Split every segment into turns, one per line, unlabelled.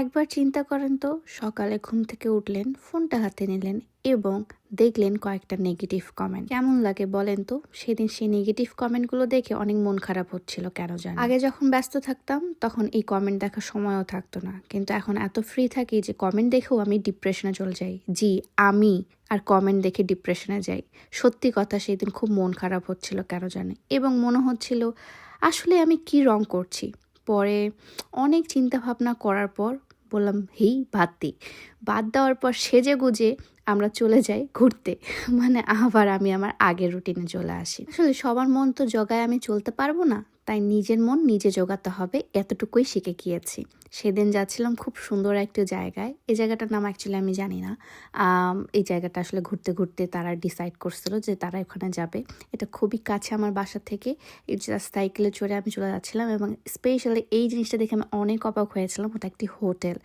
একবার চিন্তা করেন তো, সকালে ঘুম থেকে উঠলেন, ফোনটা হাতে নিলেন এবং দেখলেন কয়েকটা নেগেটিভ কমেন্ট কেমন লাগে বলেন তো? সেদিন সেই নেগেটিভ কমেন্টগুলো দেখে অনেক মন খারাপ হচ্ছিল, কেন জানি। আগে যখন ব্যস্ত থাকতাম, তখন এই কমেন্ট দেখার সময়ও থাকতো না। কিন্তু এখন এত ফ্রি থাকি যে কমেন্ট দেখেও আমি ডিপ্রেশনে চলে যাই। জি, আমি আর কমেন্ট দেখে ডিপ্রেশনে যাই। সত্যি কথা, সেদিন খুব মন খারাপ হচ্ছিল, কেন জানি। এবং মনে হচ্ছিল, আসলে আমি কি রং করছি? পরে অনেক চিন্তা ভাবনা করার পর বললাম, হেই, বাদ দিই বাদ দেওয়ার পর সেজে গুজে আমরা চলে যাই ঘুরতে। মানে আবার আমি আমার আগের রুটিনে চলে আসি। আসলে সবার মন তো জগায় আমি চলতে পারব না। তাই নিজের মন নিজে জোগাতে হবে, এতটুকুই শিখে গিয়েছি। সেদিন যাচ্ছিলাম খুব সুন্দর একটা জায়গায়। এই জায়গাটার নাম অ্যাকচুয়ালি আমি জানি না। এই জায়গাটা আসলে ঘুরতে ঘুরতে তারা ডিসাইড করছিল যে তারা ওখানে যাবে। এটা খুবই কাছে আমার বাসা থেকে। জাস্ট সাইকেলে চড়ে আমি চলে যাচ্ছিলাম এবং স্পেশালি এই জিনিসটা দেখে আমি অনেক অবাক হয়েছিলাম। ওটা একটি হোটেল।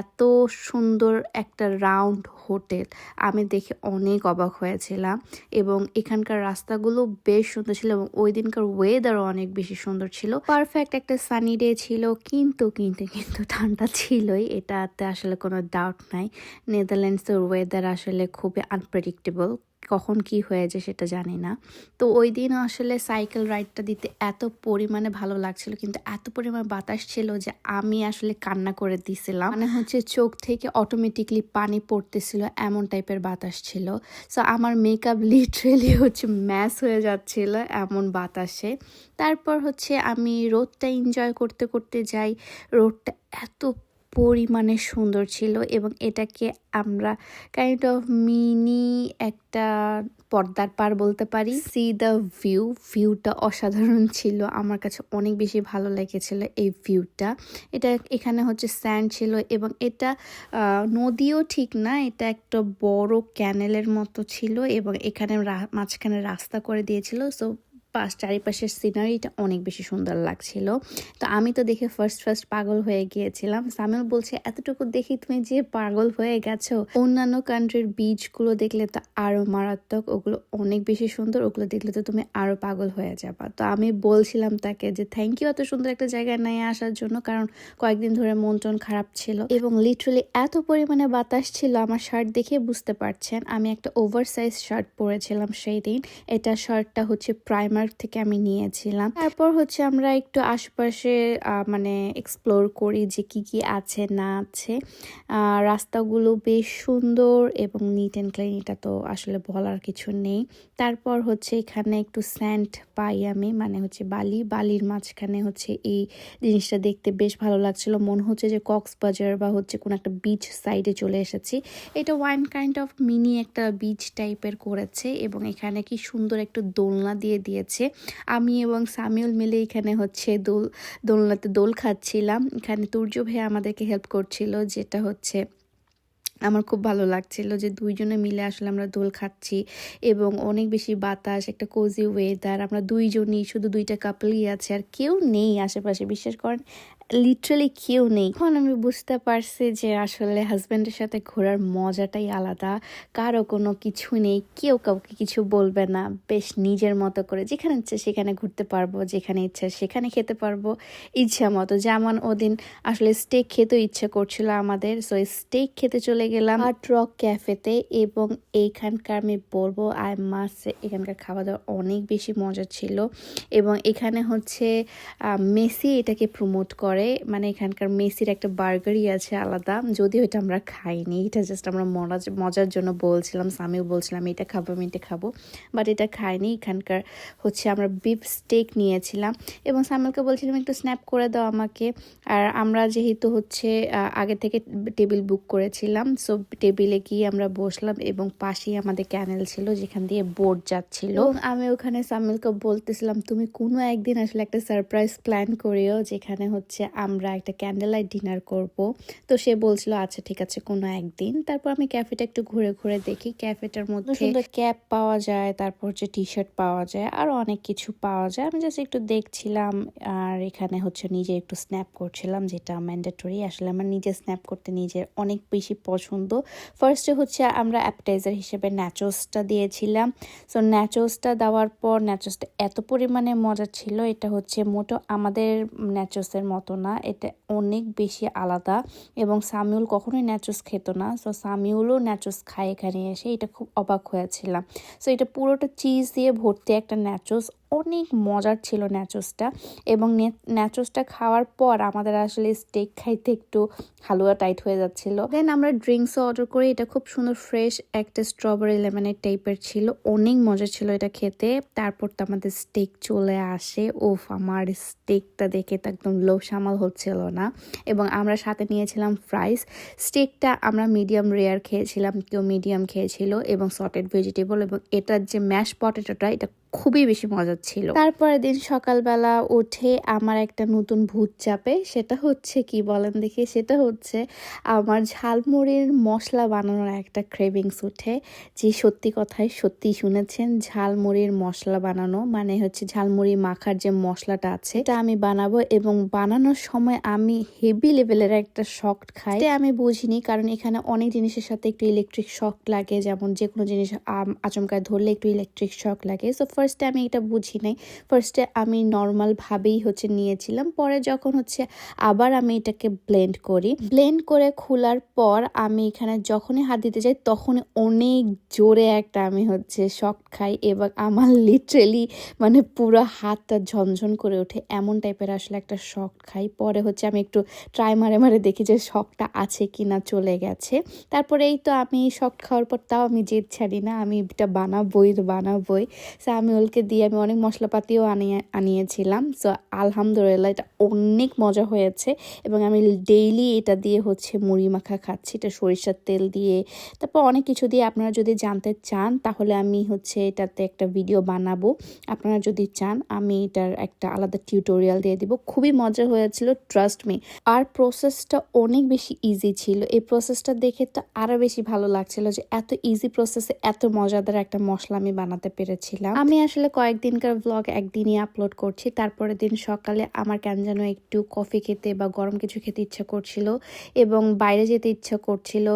এত সুন্দর একটা রাউন্ড হোটেল। আমি দেখে অনেক অবাক হয়েছিলাম এবং এখানকার রাস্তাগুলো বেশ সুন্দর ছিল এবং ওই দিনকার ওয়েদারও অনেক বেশি সুন্দর ছিল। পারফেক্ট একটা সানি ডে ছিল। কিন্তু কিন্তু কিন্তু ঠান্ডা ছিলই। এটাতে আসলে কোনো ডাউট নাই। নেদারল্যান্ডসের ওয়েদার আসলে খুবই আনপ্রেডিক্টেবল কখন কি হয়ে যায় সেটা জানি না। তো ওই দিন আসলে সাইকেল রাইডটা দিতে এত পরিমাণে ভালো লাগছিল, কিন্তু এত পরিমাণ বাতাস ছিল যে আমি আসলে কান্না করে দিছিলাম। মানে হচ্ছে চোখ থেকে অটোমেটিকলি পানি পড়তেছিল, এমন টাইপের বাতাস ছিল। সো আমার মেকআপ লিটারেলি হচ্ছে ম্যাশ হয়ে যাচ্ছিল এমন বাতাসে। তারপর হচ্ছে আমি রোদটা এনজয় করতে করতে যাই, রোদটা এত পরিমাণে সুন্দর ছিল এবং এটাকে আমরা কাইন্ড অফ মিনি একটা পর্দার পার বলতে পারি। সি দ্য ভিউ ভিউটা অসাধারণ ছিল। আমার কাছে অনেক বেশি ভালো লেগেছিল এই ভিউটা এটা এখানে হচ্ছে স্যান্ড ছিল এবং এটা নদীও ঠিক না, এটা একটা বড় ক্যানেলের মতো ছিল এবং এখানে মাঝখানে রাস্তা করে দিয়েছিল। সো পাশ চারিপাশের সিনারিটা অনেক বেশি সুন্দর লাগছিল। তো আমি তো দেখে ফার্স্ট ফার্স্ট পাগল হয়ে গিয়েছিলাম। সামিল বলছে, এতটুকু দেখি তুমি যে পাগল হয়ে গেছো। অন্যান্য কান্ট্রির বীজগুলো দেখলে তো আরও মারাত্মক, ওগুলো অনেক বেশি সুন্দর, ওগুলো দেখলে তো তুমি আরও পাগল হয়ে যাবা। তো আমি বলছিলাম তাকে যে থ্যাংক ইউ এত সুন্দর একটা জায়গায় নিয়ে আসার জন্য, কারণ কয়েকদিন ধরে মন টন খারাপ ছিল। এবং লিটারালি এত পরিমাণে বাতাস ছিল, আমার শার্ট দেখে বুঝতে পারছেন। আমি একটা ওভার সাইজ শার্ট পরেছিলাম সেই দিন। এটা শার্টটা হচ্ছে প্রাইমার্ক থেকে আমি নিয়েছিলাম। তারপর হচ্ছে আমরা একটু আশেপাশে মানে এক্সপ্লোর করি যে কি কি আছে, না আছে। রাস্তাগুলো বেশ সুন্দর এবং নিট অ্যান্ড ক্লিন এটা তো আসলে বলার কিছু নেই। তারপর হচ্ছে এখানে একটু স্যান্ড পাই আমি মানে হচ্ছে বালি। বালির মাঝখানে হচ্ছে এই জিনিসটা দেখতে বেশ ভালো লাগছিল। মনে হচ্ছে যে কক্সবাজার বা হচ্ছে কোনো একটা বিচ সাইডে চলে এসেছি। এটা ওয়ান কাইন্ড অফ মিনি একটা বিচ টাইপের করেছে এবং এখানে কি সুন্দর একটু দোলনা দিয়ে দিয়েছে। আমি এবং সামিউল মিলে এখানে হচ্ছে দোল, দোলনাতে দোল খাচ্ছিলাম। এখানে তুর্য ভাইয়া আমাদেরকে হেল্প করছিল, যেটা হচ্ছে আমার খুব ভালো লাগছিল যে দুইজনে মিলে আসলে আমরা দোল খাচ্ছি এবং অনেক বেশি বাতাস, একটা কোজি ওয়েদার আমরা দুইজনই শুধু দুইটা কাপলই আছে আর কেউ নেই আশেপাশে। বিশ্বাস করেন লিটারালি কেউ নেই। এখন আমি বুঝতে পারছি যে আসলে হাজব্যান্ডের সাথে ঘোরার মজাটাই আলাদা। কারও কোনো কিছু নেই, কেউ কাউকে কিছু বলবে না। বেশ নিজের মতো করে, যেখানে ইচ্ছে সেখানে ঘুরতে পারব, যেখানে ইচ্ছা সেখানে খেতে পারব, ইচ্ছা মতো। যেমন ওদিন আসলে স্টেক খেতেও ইচ্ছে করছিল আমাদের সো স্টেক খেতে চলে গেলাম। হার্ট রক ক্যাফেতে এবং এইখানকার আমি বলব আই মাস এখানকার খাওয়া দাওয়া অনেক বেশি মজা ছিল। এবং এখানে হচ্ছে মেসি এটাকে প্রমোট করে। মানে এখানকার মেসির একটা বার্গারই আছে আলাদা। যদিও এটা আমরা খাইনি, এটা জাস্ট আমরা মজা মজার জন্য বলছিলাম সামিও বলছিলাম, এটা খাব, আমি এটা খাব। বাট এটা খাইনি। এখানকার হচ্ছে আমরা বিফ স্টেক নিয়েছিলাম। এবং সামিলকে বলছিলাম, একটু স্ন্যাপ করে দাও আমাকে। আর আমরা যেহেতু হচ্ছে আগে থেকে টেবিল বুক করেছিলাম সো টেবিলে গিয়ে আমরা বসলাম এবং পাশেই আমাদের ক্যানেল ছিল যেখান দিয়ে বোট যাচ্ছিল। আমি ওখানে সামিলকে বলতেছিলাম তুমি কোনো একদিন আসলে একটা সারপ্রাইজ প্ল্যান করিও যেখানে হচ্ছে আমরা একটা ক্যান্ডেল লাইট ডিনার করব। তো সে বলছিল আচ্ছা ঠিক আছে কোনো একদিন। তারপর আমি ক্যাফেটা একটু ঘুরে ঘুরে দেখি ক্যাফেটার মধ্যে সুন্দর ক্যাপ পাওয়া যায় তারপর হচ্ছে টি শার্ট পাওয়া যায় আরও অনেক কিছু পাওয়া যায়। আমি জাস্ট একটু দেখছিলাম আর এখানে হচ্ছে নিজে একটু স্ন্যাপ করছিলাম যেটা ম্যান্ডেটরি আসলে আমার নিজে স্ন্যাপ করতে নিজের অনেক বেশি পছন্দ ফার্স্টে হচ্ছে আমরা অ্যাপটাইজার হিসেবে ন্যাচোসটা দিয়েছিলাম। সো ন্যাচোসটা দেওয়ার পর ন্যাচোসটা এত পরিমাণে মজা ছিল, এটা হচ্ছে মোটো আমাদের ন্যাচোসের মতো না, এটা অনেক বেশি আলাদা। এবং সামিউল কখনোই ন্যাচোস খেত না। সো সামিউলও ন্যাচোস খায় এখানে এসে, এটা খুব অবাক হয়েছিলাম। সো এটা পুরোটা চিজ দিয়ে ভর্তি একটা ন্যাচোস অনেক মজার ছিল ন্যাচোসটা এবং ন্যাচোসটা খাওয়ার পর আমাদের আসলে স্টেক খাইতে একটু হালুয়া টাইট হয়ে যাচ্ছিল। দেন আমরা ড্রিঙ্কসও অর্ডার করি, এটা খুব সুন্দর ফ্রেশ একটা স্ট্রবেরি লেমনের টাইপের ছিল, অনেক মজা ছিল এটা খেতে। তারপর তো আমাদের স্টেক চলে আসে ওফ আমার স্টেকটা দেখে তো একদম লো সামাল হচ্ছিল না। এবং আমরা সাথে নিয়েছিলাম ফ্রাইস স্টেকটা আমরা মিডিয়াম রেয়ার খেয়েছিলাম, কেউ মিডিয়াম খেয়েছিল এবং সটেড ভেজিটেবল এবং এটার যে ম্যাশ পটেটোটা এটা খুবই বেশি মজার ছিল। তারপরে দিন সকালবেলা উঠে আমার একটা নতুন ভূত চাপে, সেটা হচ্ছে কি বলেন দেখি, সেটা হচ্ছে আমার ঝালমুড়ির মশলা বানানোর একটা ক্রেভিংস উঠে, যে সত্যি কথাই সত্যি শুনেছেন ঝালমুড়ির মশলা বানানো মানে হচ্ছে ঝালমুড়ি মাখার যে মশলাটা আছে এটা আমি বানাবো এবং বানানোর সময় আমি হেভি লেভেলের একটা শক খাই। আমি বুঝিনি, কারণ এখানে অনেক জিনিসের সাথে একটু ইলেকট্রিক শক লাগে, যেমন যে কোনো জিনিস আচমকায় ধরলে একটু ইলেকট্রিক শক লাগে। সো ফার্স্টে আমি এটা বুঝি নাই। ফার্স্টে আমি নর্মালভাবেই হচ্ছে নিয়েছিলাম। পরে যখন হচ্ছে আবার আমি এটাকে ব্লেন্ড করি। ব্লেন্ড করে খোলার পর আমি এখানে যখনই হাত দিতে যাই, তখনই অনেক জোরে একটা আমি হচ্ছে শক খাই এবং আমার লিটারেলি মানে পুরো হাতটা ঝনঝন করে ওঠে। এমন টাইপের আসলে একটা শক খাই। পরে হচ্ছে আমি একটু ট্রাই মারে মারে দেখি যে শকটা আছে কি না চলে গেছে। তারপরে এই তো আমি শক খাওয়ার পর তাও আমি জেদ ছাড়ি না, আমি এটা বানাবই বানাবই। সো আমি ওলকে দিয়ে আমি অনেক মশলাপাতিও আনিয়ে, আনিয়েছিলাম। সো আলহামদুলিল্লাহ এটা অনেক মজা হয়েছে এবং আমি ডেইলি এটা দিয়ে হচ্ছে মুড়ি মাখা খাচ্ছি। এটা সরিষার তেল দিয়ে। তারপর অনেক কিছু দিয়ে আপনারা যদি জানতে চান, তাহলে আমি হচ্ছে এটাতে একটা ভিডিও বানাবো। আপনারা যদি চান, আমি এটার একটা আলাদা টিউটোরিয়াল দিয়ে দিব। খুবই মজা হয়েছিল ট্রাস্ট মি আর প্রসেসটা অনেক বেশি ইজি ছিল। এই প্রসেসটা দেখে তো আরও বেশি ভালো লাগছিল যে এত ইজি প্রসেসে এত মজাদার একটা মশলা আমি বানাতে পেরেছিলাম। আমি আসলে কয়েকদিনকার ব্লগ একদিনই আপলোড করছি। তারপরের দিন সকালে আমার কেন যেন একটু কফি খেতে বা গরম কিছু খেতে ইচ্ছা করছিল এবং বাইরে যেতে ইচ্ছা করছিল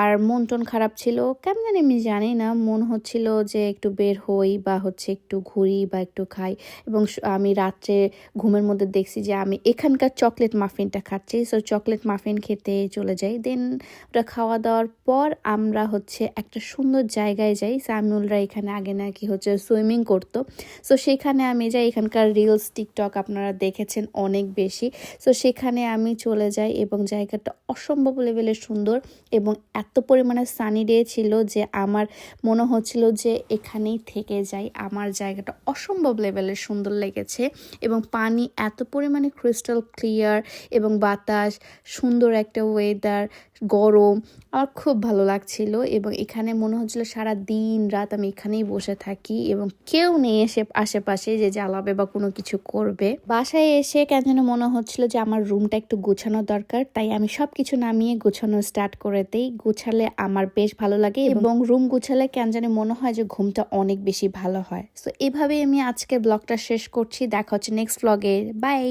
আর মন টন খারাপ ছিল। কেমন জানি আমি জানি না, মন হচ্ছিল যে একটু বের হই বা হচ্ছে একটু ঘুরি বা একটু খাই এবং আমি রাত্রে ঘুমের মধ্যে দেখছি যে আমি এখানকার চকলেট মাফিনটা খাচ্ছি। সো চকলেট মাফিন খেতে চলে যাই। দেন ওটা খাওয়া দাওয়ার পর আমরা হচ্ছে একটা সুন্দর জায়গায় যাই। স্যামুলরা এখানে আগে নাকি হচ্ছে সুইমিং করতো। সো সেখানে আমি যাই, এখানকার রিলস টিকটক আপনারা দেখেছেন অনেক বেশি। সো সেখানে আমি চলে যাই এবং জায়গাটা অসম্ভব লেভেলের সুন্দর এবং এত পরিমাণে সানি ডে ছিল যে আমার মনে হচ্ছিল যে এখানেই থেকে যাই। আমার জায়গাটা অসম্ভব লেভেলের সুন্দর লেগেছে এবং পানি এত পরিমাণে ক্রিস্টাল ক্লিয়ার এবং বাতাস, সুন্দর একটা ওয়েদার গরম, আমার খুব ভালো লাগছিল এবং এখানে মনে হচ্ছিল সারা দিন রাত আমি এখানেই বসে থাকি এবং কেউ নেই এসে আশেপাশে যে জ্বালাবে বা কোনো কিছু করবে। বাসায় এসে কেন যেন মনে হচ্ছিল যে আমার রুমটা একটু গোছানো দরকার, তাই আমি সব কিছু নামিয়ে গোছানো স্টার্ট করে দেই গোছালে আমার বেশ ভালো লাগে এবং রুম গোছালে কেন জানি মনে হয় যে ঘুমটা অনেক বেশি ভালো হয়। তো এভাবেই আমি আজকে ব্লগটা শেষ করছি, দেখা হচ্ছে নেক্সট ব্লগে বাই